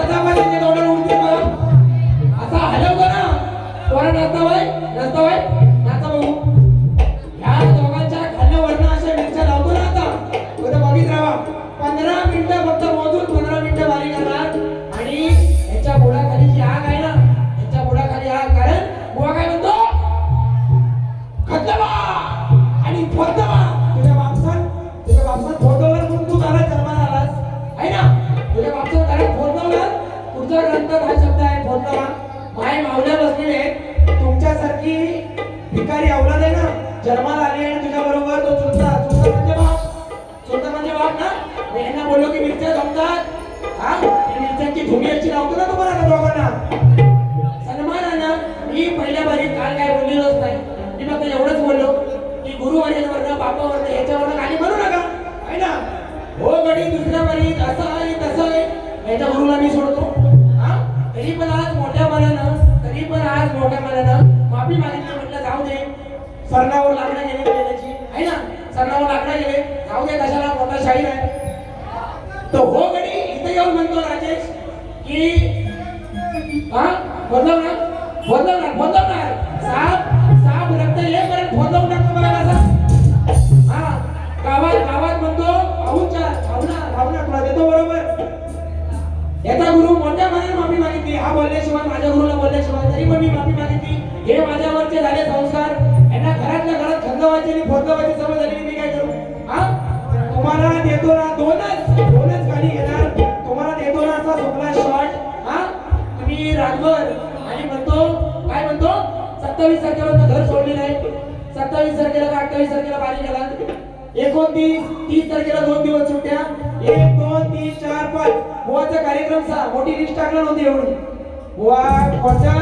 બધા यांना घरातल्या घरात खंगवायची आणि फोडवायची सवय झाली मी काय करू? हा तुम्हाला देतो ना दोनच दोनच गाणी घेणार. तुम्हाला देतो ना असा सुपला शॉट हा तुम्ही रातभर आणि म्हणतो काय म्हणतो? सत्तावीस तारखेला घर सोडले नाही. सत्तावीस तारखेला का अठ्ठावीस तारखेला पाणी गेला? एकोणतीस तीस तारखेला दोन दिवस सुट्ट्या. एक दोन तीन चार पाच. गोवाचा कार्यक्रम सा मोठी लिस्ट टाकला नव्हती एवढी. बुवा खोटा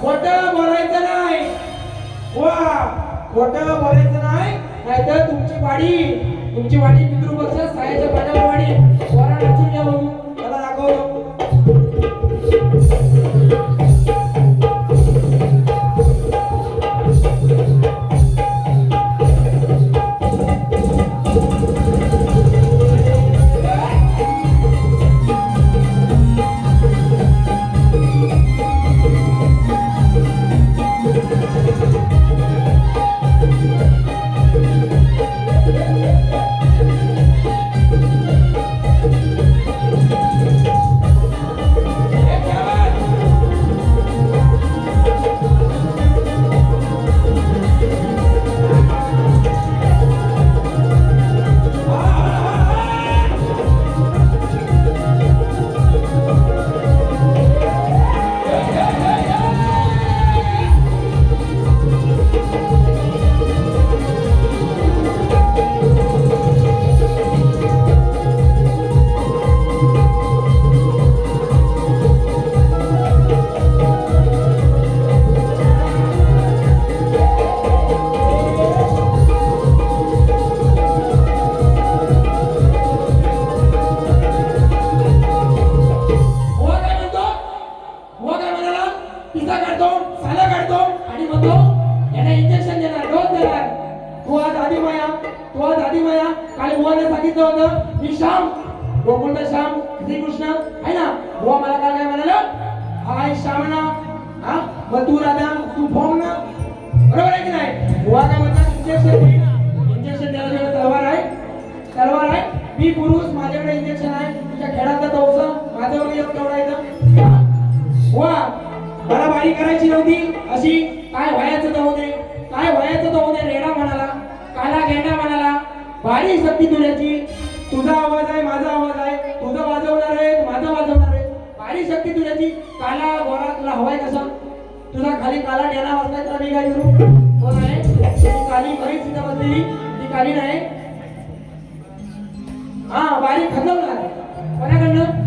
खोटा बोलायचं नाही. वा खोटं बोलायचं नाही नाहीतर तुमची वाडी तुमची वाडी पितृपक्ष सायाच्या पाण्यावर वाडी. स्वरा नाचून घ्या बघू त्याला दाखवतो करायची नव्हती. अशी काय व्हायचं तर होते काय व्हायचं तर होते रेडा म्हणाला काला गेंडा म्हणाला. भारी शक्ती तुझ्याची. तुझा आवाज आहे माझा आवाज आहे. तुझं वाजवणार आहे माझं वाजवणार आहे. भारी शक्ती तुझ्याची. काला गोरा तुला हवाय कसा? तुझा खाली काला डेला वाजलाय तर मी काय करू? कोण आहे? काली बरीच तिथं बसलेली. ती काली नाही. हा बारीक खंडवणार कोणाकडनं?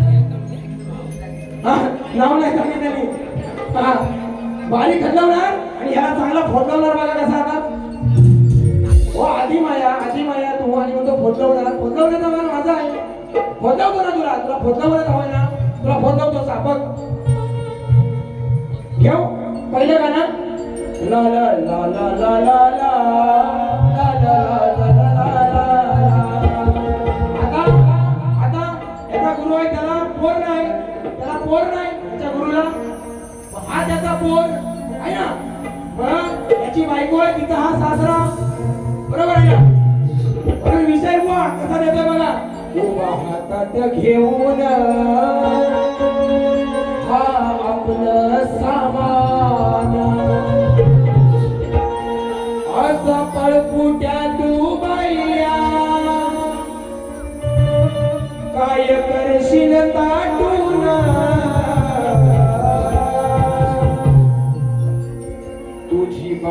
हा नाव नाही सांगितलं पहा बारीक हलवणार आणि याला चांगला फोटवणार बघा कसा आता हो आधी माया आधी माया तू आणि म्हणतो फोटवणार फोटलवण्याचा मला माझा आहे फोटवतो ना तुला तुला फोटवण्यात हवं ना तुला फोटवतो सापक घेऊ पहिलं गाणं आता आता एका गुरु आहे त्याला पोर नाही त्याला पोर नाही राजाचा त्याचा पोर आहे ना? मग याची बायको आहे तिचा हा सासरा. बरोबर आहे ना म्हणून विषय बुवा कसा देतोय बघा. हातात घेऊन हा.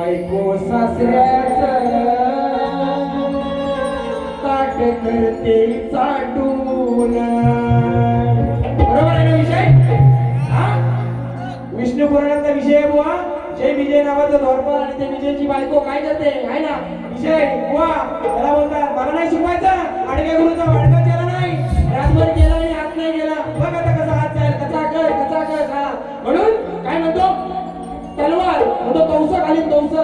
बायको सासऱ्याच. ताट करते चाटून. बरोबर आहे ना विषय? विष्णू पुराणाचा विषय बुवा. जय विजय नावाचं धोरपण आणि त्या विजयची बायको काय करते? आहे ना? विषय बुवा त्याला बोलतात मला नाही शिकवायचं. आडव्या गुरुचा वाढका केला नाही. रातभर केला आणि आत नाही गेला. बघ आता तलवार म्हणतो कंस घालीन कंस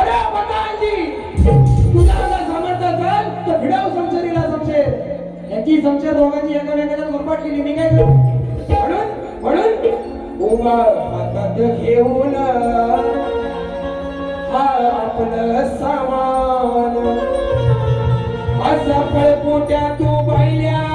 अरे पतांजी तुझा जर सामर्थ्य असेल तर भिडाव समशेरीला समशेर याची समशेर दोघांची एकामेकाच्या गुरपाट केली. मी काय म्हणून म्हणून उभा हातात घेऊन हा आपलं सामान. असा पळपुट्या तू पाहिल्या.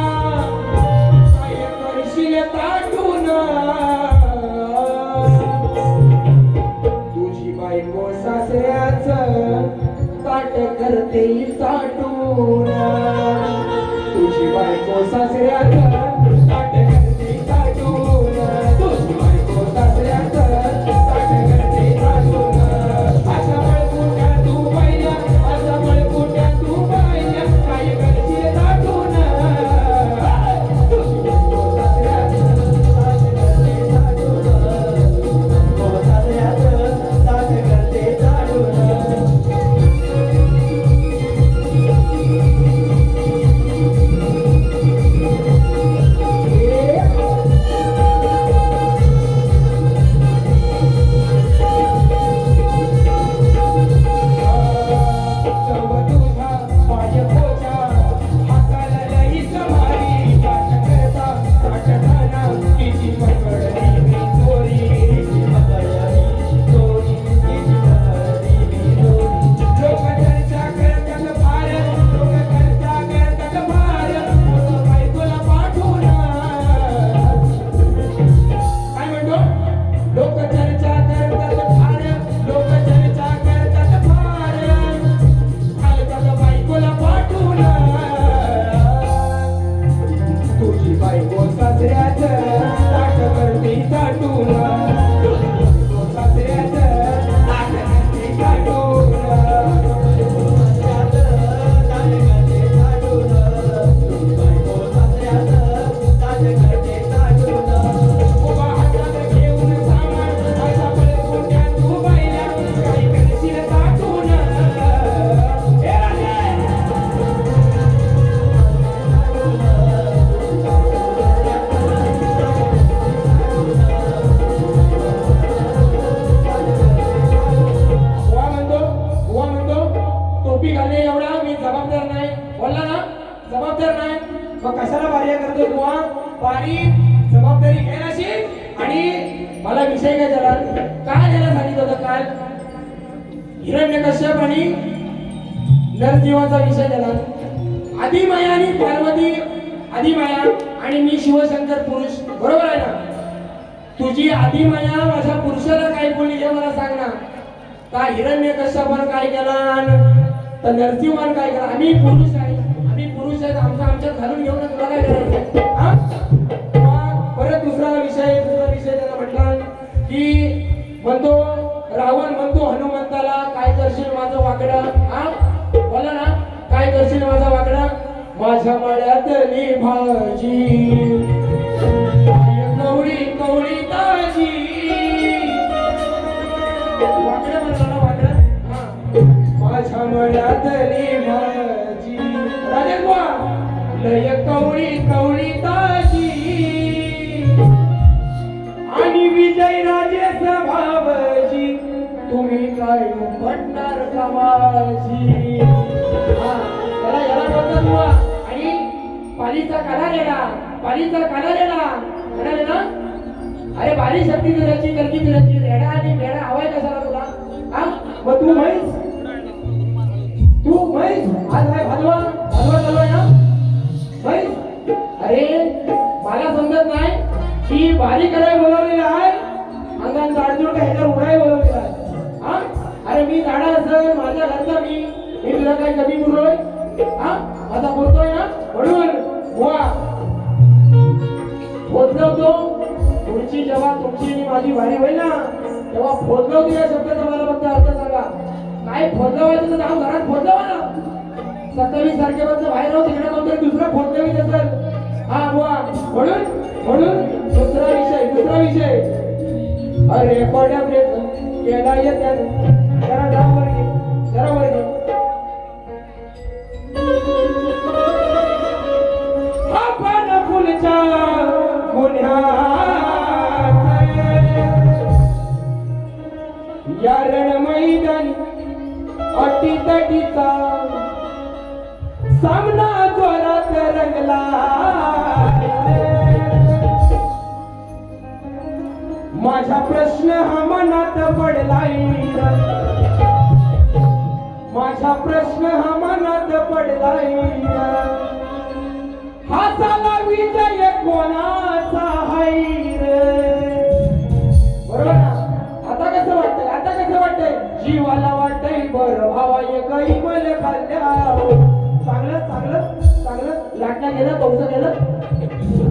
नरजीवाचा विषय झाला आदिमाया आणि पार्वती आदिमाया आणि मी शिवशंकर पुरुष बरोबर आहे ना? तुझी आदिमाया माझ्या पुरुषाला काय बोलली हे मला सांग ना. का हिरण्य कश्यपान काय केला तर नरसिंहान काय केला? आम्ही पुरुष आहे. आम्ही पुरुष आहेत. आमचं आमच्यात घालून घेऊन तुला काय करायचं? मग परत दुसरा विषय दुसरा विषय त्याला म्हटला की म्हणतो रावण म्हणतो हनुमंताला काय करशील माझं वाकडं? हा? बोला ना काय करशील माझा वाकडं? माझ्या मळ्यातली भाजी. काय कवळी कवळी ताजी. वाकडं म्हणलं वाकडं? हा. माझ्या मळ्यातली भाजी. राजे बुवा लय कवळी कवळी ताजी. आणि विजय राजे स्वभावजी तुम्ही काय पडणार का याला बोलतात बुवा आणि पालीचा काला रेडा पालीचा काला रेडा. आणि अरे बारी शक्ती फिरायची कलकी फिरायची रेडा आणि मेडा हवाय कशाला तुला? हा? मग तू म्हैस? तू म्हैस? आज आहे भाजवा भाजवा चालू आहे ना? म्हैस? अरे मला समजत नाही. की बारी कराय बोलवलेला आहे. अंगान जाडजूड का ह्याच्यावर उडाय बोलवलेला आहे. हा? अरे मी झाडा असेल माझ्या घरचा मी. मी तुला काय कमी बोललोय? हा? आता बोलतोय ना? म्हणून वा. फोडणवतो तुमची जेव्हा तुमची आणि माझी भारी होईल ना तेव्हा फोडणवतो या शब्दाचा मला फक्त अर्थ सांगा. काय फोडणवायचं तर नाव घरात फोडणवा ना? सत्तावीस तारखेपर्यंत बाहेर राहू तिकडे कोणतरी दुसरा फोडणवीत असेल हा बुवा म्हणून म्हणून दुसरा विषय दुसरा विषय. अरे पड्या ब्रेक केला येत जरा जरा वर घे. जरा वर घे. आपण गुन्ह्यात या सामना जोरात रंगला माझा प्रश्न हा मनात पडलाय माझा प्रश्न हा मनात पडलाय हा विजय कोणाचा हैर रे? बरोबर ना? आता कसं वाटतंय? आता कसं वाटतंय? जीवाला वाटतंय बरं भावा एक मल खाल्ल्या चांगलं चांगलं चांगलं. लाटणं गेलं कौस गेलं.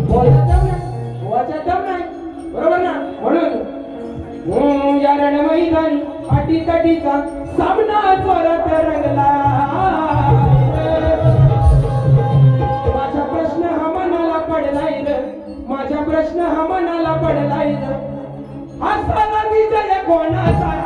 बोलता नाही. दम नाही. बरोबर ना? म्हणून या रण मैदानी अटी तटीचा सामना जोरात रंगला. प्रश्न हा मनाला पडलाय. असा विजय कोणाचा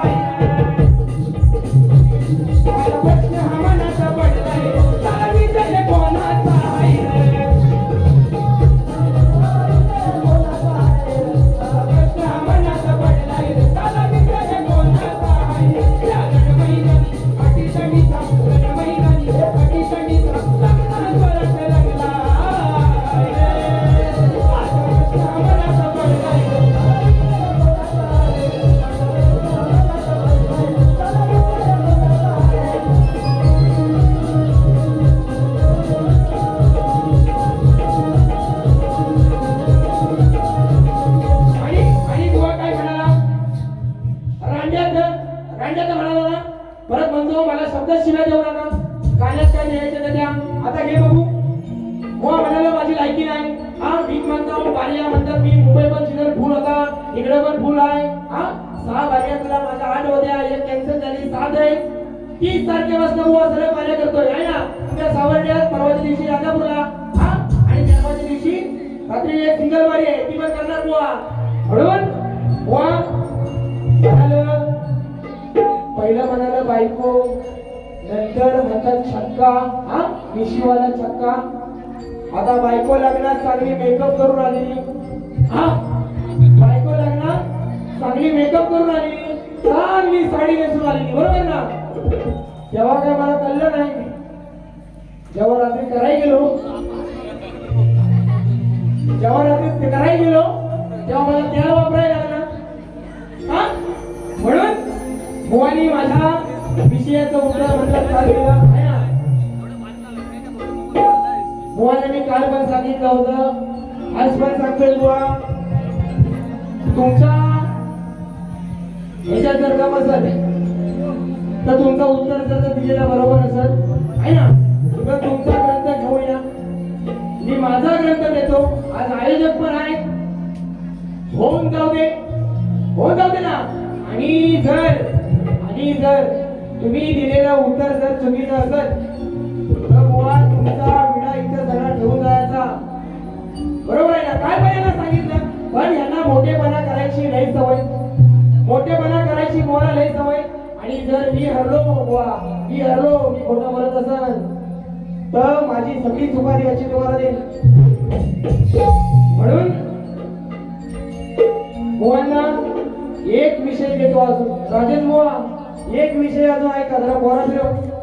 आणि बारिया म्हणतात मी मुंबई पण चित्र फुल होता. इकडे पण फुल आहे. हा? सहा बारिया तुला. माझ्या आठ होत्या. एक कॅन्सल झाली. सात आहे. तीस तारखेपासून उभा सगळं कार्य करतोय आहे ना? तुमच्या सावर्ड्यात परवाच्या दिवशी राजापूरला. हा? आणि परवाच्या दिवशी रात्री एक सिंगल वारी आहे. ती पण करणार बुवा. बरोबर? बुवा. म्हणालं पहिलं म्हणाला बायको. नंतर म्हणतात छक्का. हा? मिशीवाला छक्का. आता बायको लग्नात चांगली मेकअप करून आलेली हा? बायको लग्नात चांगली मेकअप करून आलेली चांगली साडी नेसून आलेली बरोबर ना? तेव्हा काय मला कळलं नाही. जेव्हा रात्री करायला गेलो जेव्हा रात्री करायला गेलो तेव्हा मला तेल वापरायला लागला. हा? म्हणून भुवानी माझ्या विषयाचं उत्तर म्हटलं मोहनने मी काल पण सांगितलं होतं? आज पण सांगतोय बुवा. तुमच्या याच्यात जर का असेल तर तुमचा उत्तर जर दिलेला बरोबर असेल आहे ना? तर तुमचा ग्रंथ घेऊया मी माझा ग्रंथ देतो. आज आयोजक पण आहे होऊन जाऊ दे. होऊन जाऊ दे ना. आणि जर आणि जर तुम्ही दिलेलं उत्तर जर चुकीचं असेल तर बुवा तुमचा बरोबर आहे ना? काय पहिल्यांदा सांगितलं पण यांना मोठेपणा करायची लई सवय. मोठेपणा करायची मला लई सवय. आणि जर मी हरलो बुवा मी हरलो मी खोटं बोलत असेल तर माझी सगळी सुपारी याची तुम्हाला देईल म्हणून बुवांना एक विषय देतो अजून. राजेश मोहा एक विषय अजून ऐका जरा बोरा फिरव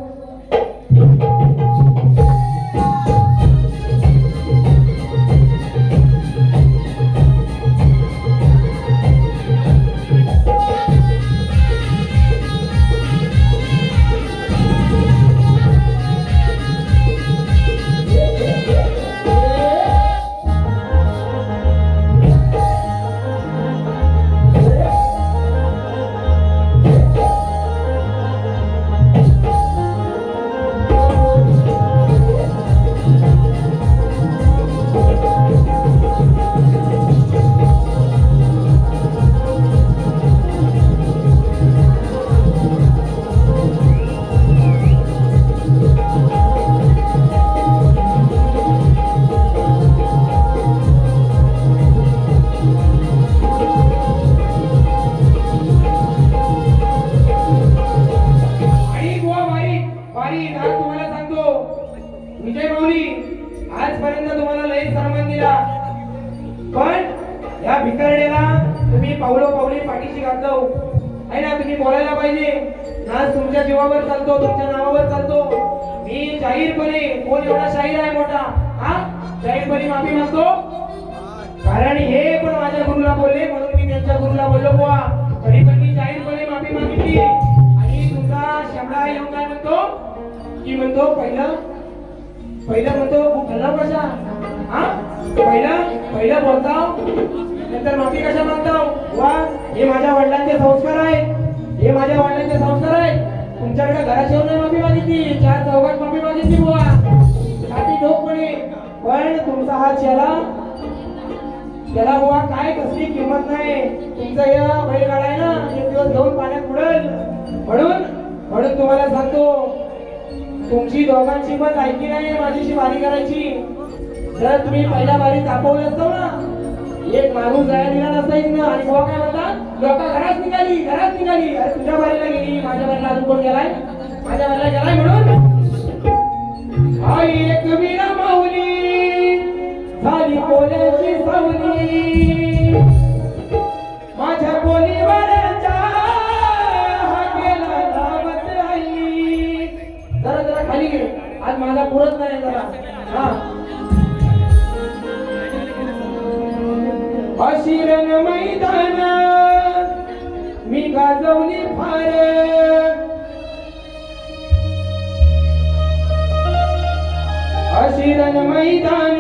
कोण एवढा शाहीर आहे मोठा. हा? जाहीरपणे माफी मागतो? कारण हे पण माझ्या गुरुला बोलले म्हणून मी त्यांच्या गुरुला बोललो बुवा. तरी पण मी जाहीरपणे माफी मागितली. आणि तुमचा शबडा येऊन काय म्हणतो? की म्हणतो पहिलं पहिलं म्हणतो भला कसा? हा? पहिलं पहिलं बोलताव नंतर माफी कशा मागताव? वा हे माझ्या वडिलांचे संस्कार आहेत. हे माझ्या वडिलांचे संस्कार आहेत. तुमच्याकडे घरात येऊन माफी मागितली. चार चौघात माफी मागितली पण तुमचा हा चेला त्याला बुवा काय कसली किंमत नाही. तुमचा या बैलगाडा आहे ना एक दिवस घेऊन पाण्यात बुडेल. म्हणून म्हणून तुम्हाला सांगतो तुमची दोघांची पण लायकी नाही माझीशी वारी करायची. जर तुम्ही पहिल्या बारी तापवली असतो ना एक माणूस जायला दिला नसता ना आणि बुवा काय म्हणतात लोक घरात निघाली घरात निघाली. अरे तुझ्या बारीला गेली माझ्या बारीला अजून कोण गेलाय? माझ्या बारीला गेलाय म्हणून? हा एक मी बोल्याची सावली माझ्या बोलीवरच्या हा गेला धावत आई जरा जरा खाली घे आज माझा पुरत नाही जरा. हा. अशिरण मैदान मी गाजवली फार. अशिरण मैदान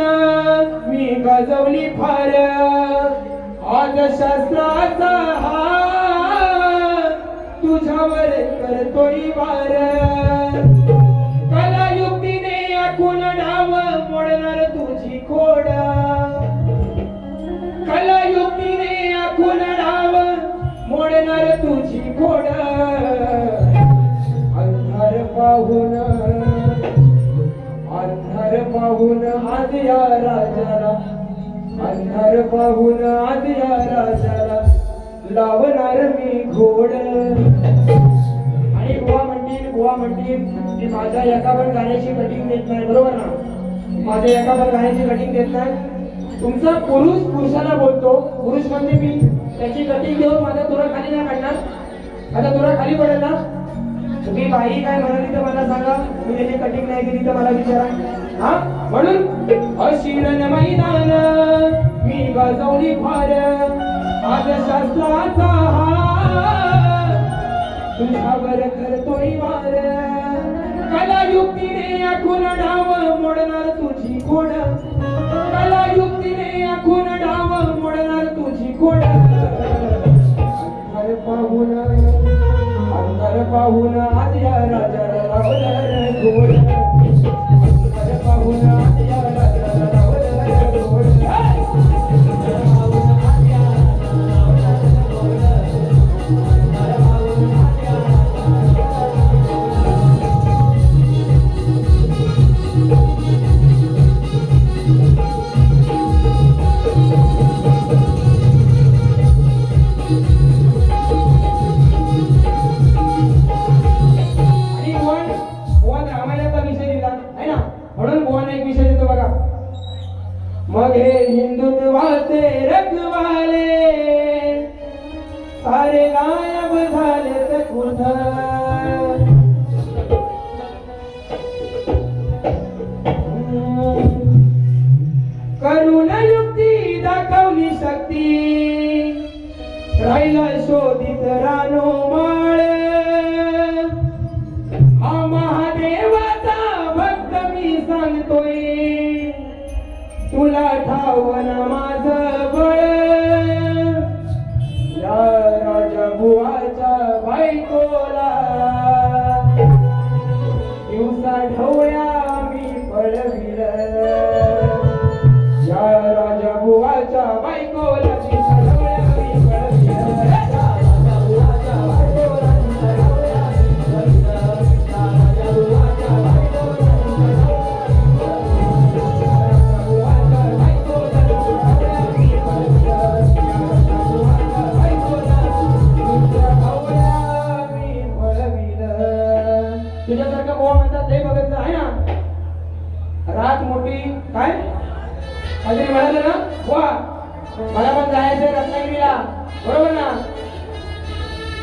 मी गाजवली फार. आज शस्त्राचा हा तुझ्यावर करतोय वार. अंधार पाहून आज राजाला लावणार मी घोड. आणि बुवा म्हणतील बुवा म्हणतील की माझ्या एका पण गाण्याची कटिंग देत नाही बरोबर ना? माझ्या एका पण गाण्याची कटिंग देत नाही. तुमचा पुरुष पुरुषाला बोलतो पुरुष म्हणजे मी. त्याची कटिंग घेऊन माझ्या तुरा खाली नाही काढणार. माझ्या तुरा खाली पडेल ना? तुम्ही बाई काय म्हणाली तर मला सांगा. मी त्याची कटिंग नाही केली तर मला विचारा. हा? म्हणून अशिरण मैदान. मी गाजवली फार आज शास्त्राचा हार तुझ्यावर करतोय वार. कला युक्तीने आखून डाव मोडणार तुझी खोड कला युक्तीने आखून डाव मोडणार तुझी खोड अंतर पाहून अंतर पाहून आज या राजाला लावणार घोड. तुला ठावन माझ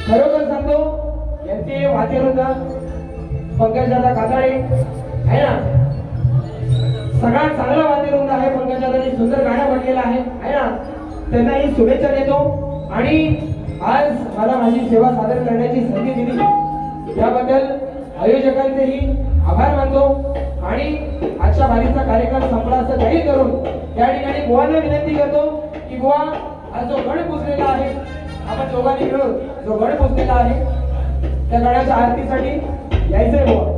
खरोखर सांगतो यांचे वाद्य होतं पंकजदादा कातळे आहे ना? सगळ्यात चांगला वाद्यवृंद आहे पंकजादानी सुंदर गाणं म्हटलेलं आहे आहे ना? त्यांनाही शुभेच्छा देतो. आणि आज मला माझी सेवा सादर करण्याची संधी दिली. त्याबद्दल आयोजकांचेही आभार मानतो. आणि आजच्या बारीचा कार्यक्रम संपला असं जाहीर करून त्या ठिकाणी बुवांना विनंती करतो की बुवा आज जो गण पुजलेला आहे आपण दोघांनी मिळून जो गण पुजलेला आहे त्या गणाच्या आरतीसाठी यायचंय बुवा.